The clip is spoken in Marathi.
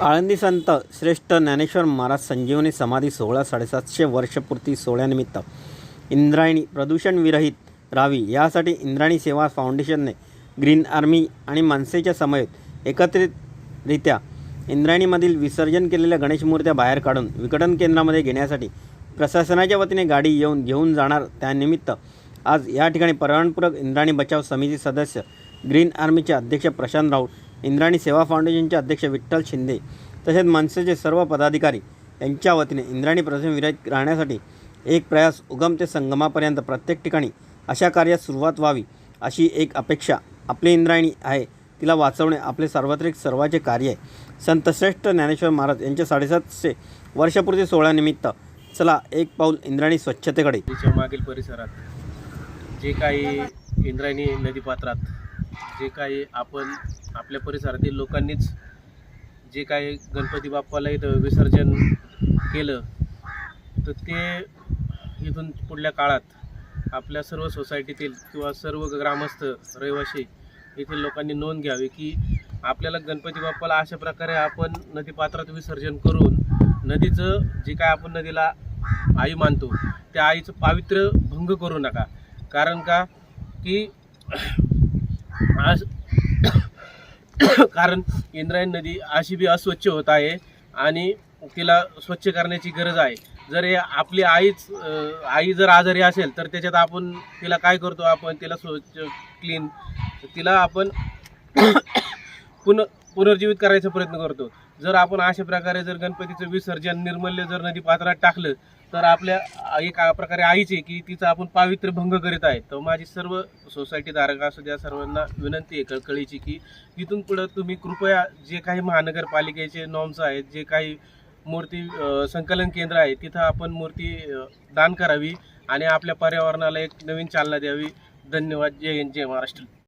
आळंदी संत श्रेष्ठ ज्ञानेश्वर महाराज संजीवनी समाधी सोहळा साडेसातशे वर्षपूर्ती सोहळ्यानिमित्त इंद्रायणी प्रदूषण विरहित राहावी यासाठी इंद्रायणी सेवा फाउंडेशनने ग्रीन आर्मी आणि मनसेच्या समवेत एकत्रितरित्या इंद्रायणीमधील विसर्जन केलेल्या गणेशमूर्त्या बाहेर काढून विघटन केंद्रामध्ये घेण्यासाठी प्रशासनाच्या वतीने गाडी येऊन घेऊन जाणार त्यानिमित्त आज या ठिकाणी पर्यावरणपूरक इंद्रायणी बचाव समिती सदस्य ग्रीन आर्मीचे अध्यक्ष प्रशांत राऊत इंद्राणी सेवा फाउंडेशनचे अध्यक्ष विठ्ठल शिंदे तसेच मनसेचे सर्व पदाधिकारी यांच्या वतीने इंद्राणी प्रदूषण विरहित राहण्यासाठी एक प्रयास उगम ते संगमापर्यंत प्रत्येक ठिकाणी अशा कार्यास सुरुवात व्हावी अशी एक अपेक्षा आपली इंद्रायणी आहे. तिला वाचवणे आपले सार्वत्रिक सर्वाचे कार्य आहे. संतश्रेष्ठ ज्ञानेश्वर महाराज यांच्या साडेसातशे वर्षपूर्ती सोहळ्यानिमित्त चला एक पाऊल इंद्रायणी स्वच्छतेकडे. मागील परिसरात जे काही इंद्रायणी नदीपात्रात जे काही आपण आपल्या परिसरातील लोकांनीच जे काही गणपती बाप्पाला इथं विसर्जन केलं तर ते इथून पुढल्या काळात आपल्या सर्व सोसायटीतील किंवा सर्व ग्रामस्थ रहिवासी येथील लोकांनी नोंद घ्यावी की आपल्याला गणपती बाप्पाला अशा प्रकारे आपण नदीपात्रात विसर्जन करून नदीचं जे काय आपण नदीला आई मानतो त्या आईचं पावित्र्य भंग करू नका. कारण का? की आज कारण इंद्रायणी नदी अशी बी अस्वच्छ होत आहे आणि तिला स्वच्छ करण्याची गरज आहे. जर हे आपली आईच आई जर आजारी असेल तर त्याच्यात आपण तिला काय करतो? आपण तिला स्वच्छ क्लीन तिला आपण पुन्हा पुनर्जीवित करायचा प्रयत्न करतो. जर आपण अशा प्रकारे जर गणपतीचं विसर्जन निर्मल्य जर नदी पात्रात टाकलं तर आपल्या एक प्रकारे आईचे की तिचं आपण पावित्र्य भंग करीत आहे. तर माझी सर्व सोसायटी धारक असू द्या सर्वांना विनंती आहे कळकळीची की तिथून पुढं तुम्ही कृपया जे काही महानगरपालिकेचे नॉर्म्स आहेत जे काही मूर्ती संकलन केंद्र आहे तिथं आपण मूर्ती दान करावी आणि आपल्या पर्यावरणाला एक नवीन चालना द्यावी. धन्यवाद. जय हिंद जय महाराष्ट्र.